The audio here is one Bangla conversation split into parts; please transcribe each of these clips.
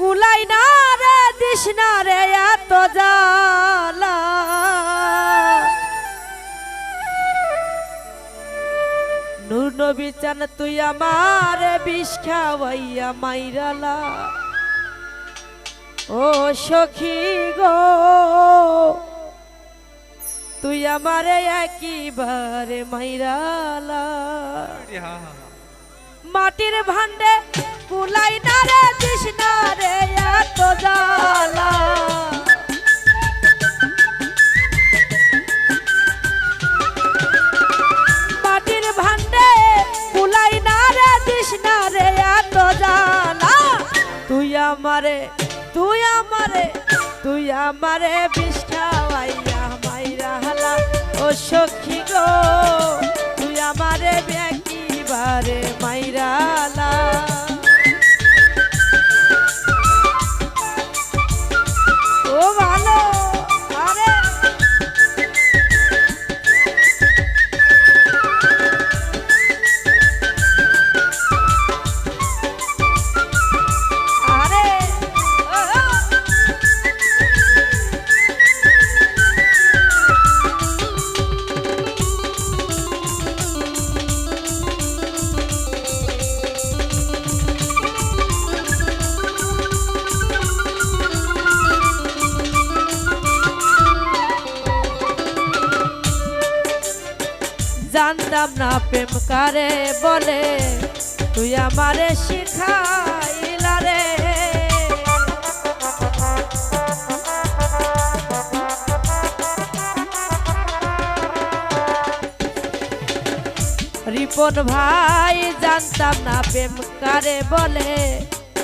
কুলাই না রে দিস না রে এত জ্বালা। নূর নবী চান তুই আমার বিষ খাওয়াইয়া মাইরালা। ও সখী গো তুই আমারে একইবারে মাইরালা। মাটির ভান্ডে কুলাই না রে না রে এত জ্বালা। মাটির ভান্ডে কুলাই না রে না রে এত জ্বালা। তুই আমারে তুই আমারে তুই আমারে বিষ্ঠাওয়াইয়া মাইরা হালা। ও সখী গো, তুই আমারে একেবারে মাইরালা জানতাম না প্রেম কারে বলে। তুই আমারে শিখাইলা রে। রিপন ভাই, জানতাম না প্রেম কারে বলে।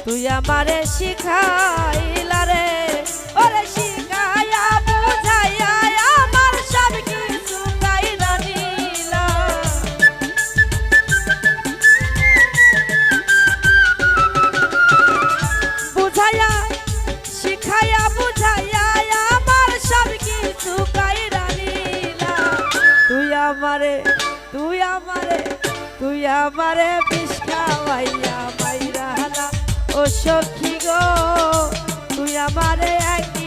তুই আমারে শিখাইলা রে। ওরে আমারে তুই আমারে তুই আমারে বিষ্ণাওয়াইয়া মাইরা ও সখী গো তুই আমারে একইবারে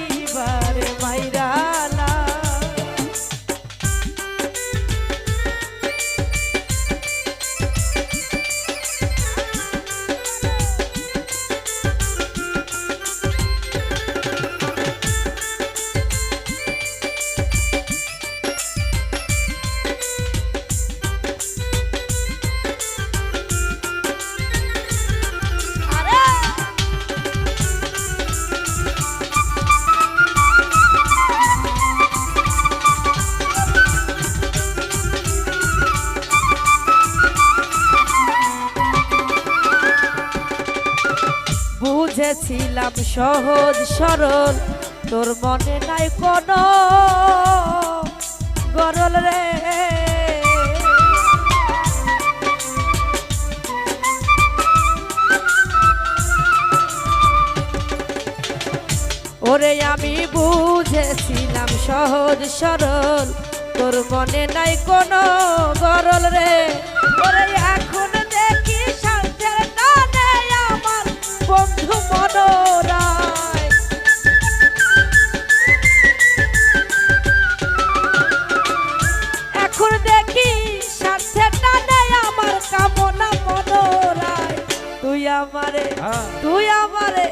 বুঝেছিলাম সহজ সরল। তোর মনে নাই কোনো গরল রে। ওরে আমি বুঝেছিলাম সহজ সরল। তোর মনে নাই কোনো গরল রে। ওরে এখন বন্ধু মনোরায়। এখন দেখি স্বার্থের টানে আমার কামনা মনোরায়। তুই আমারে তুই আমারে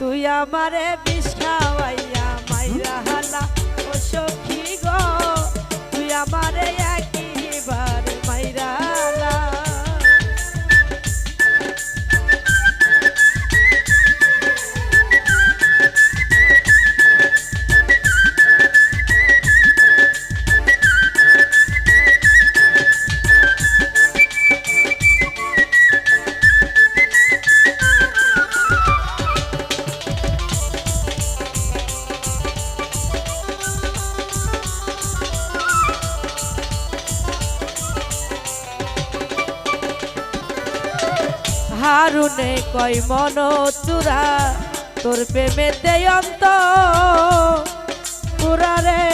তুই আমারে বিষ খাওয়াইয়া মাইরা হালা। ও সখী গো তুই আমারে একবার হারুনে কয় মন চূড়া, তোর প্রেমেতে অন্ত পুরা রে।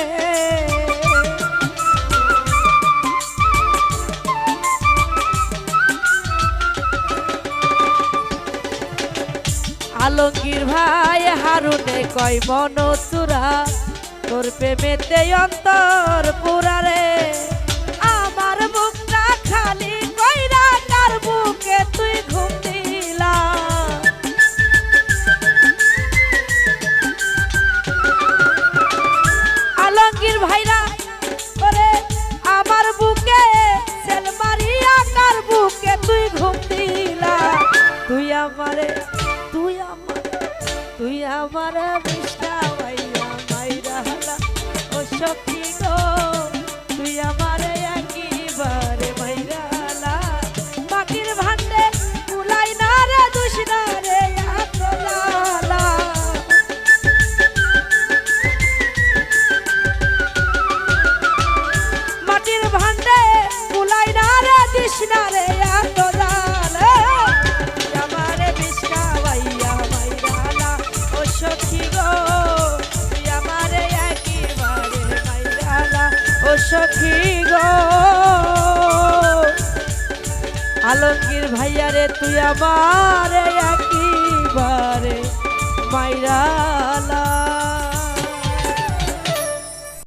আলমগীর ভাই হারুনে কয় মন চূড়া, তোর প্রেমেতে অন্তর পুরারে আমার আলমগীর ভাইয়া রে তুই আমারে একেবারে মাইরা